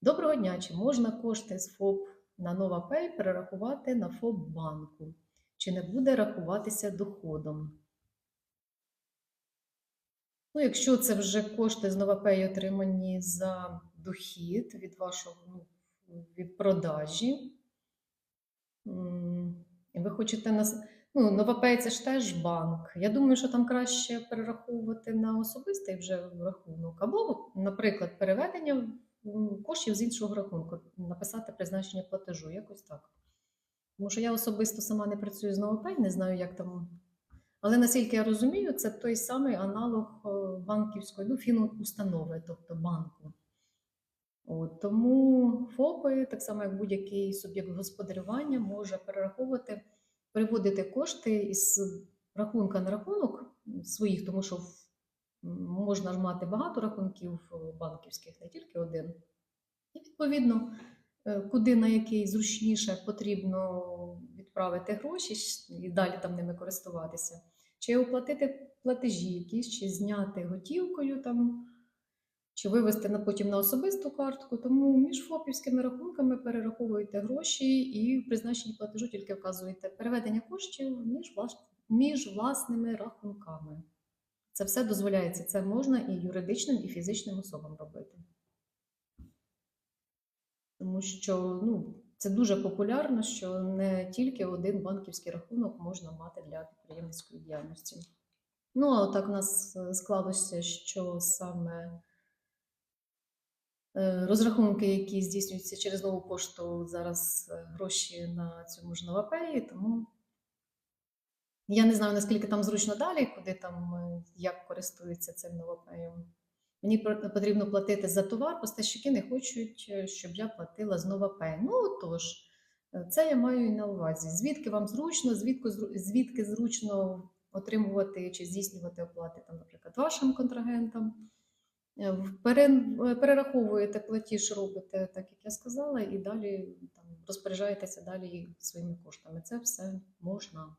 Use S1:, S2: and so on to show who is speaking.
S1: Доброго дня! Чи можна кошти з ФОП на NovaPay перерахувати на ФОП банку? Чи не буде рахуватися доходом? Ну, якщо це вже кошти з NovaPay отримані за дохід від вашого ну, від продажі, ви хочете нас. Ну, NovaPay це ж теж банк. Я думаю, що там краще перераховувати на особистий вже рахунок, або, наприклад, переведення коштів з іншого рахунку, написати призначення платежу, якось так. Тому що я особисто сама не працюю з NovaPay, не знаю, як там. Але наскільки я розумію, це той самий аналог е, банківської ну, фінустанови, тобто банку. От, тому ФОПи, так само як будь-який суб'єкт господарювання, може перераховувати, переводити кошти із рахунка на рахунок своїх, тому що можна ж мати багато рахунків е, банківських, не тільки один. І відповідно, е, куди на який зручніше потрібно відправити гроші і далі там ними користуватися, чи оплатити платежі якісь, чи зняти готівкою там, чи вивести на потім на особисту картку. Тому між ФОПівськими рахунками перераховуєте гроші і в призначенні платежу тільки вказуєте переведення коштів між, між власними рахунками. Це все дозволяється. Це можна і юридичним, і фізичним особам робити. Тому що ну, це дуже популярно, що не тільки один банківський рахунок можна мати для підприємницької діяльності. Ну, а так у нас е, склалося, що саме е, розрахунки, які здійснюються через нову пошту, зараз е, гроші на цьому ж новопеї, тому я не знаю, наскільки там зручно далі, куди там, е, як користуються цим новопеєм. Мені потрібно платити за товар, поставщики не хочуть, е, щоб я платила з NovaPay. Ну тож, е, це я маю і на увазі. Звідки вам зручно, звідки, звідки зручно отримувати чи здійснювати оплати, там, наприклад, вашим контрагентам. Перераховуєте платіж, робите так, як я сказала, і далі там, розпоряджаєтеся далі своїми коштами. Це все можна.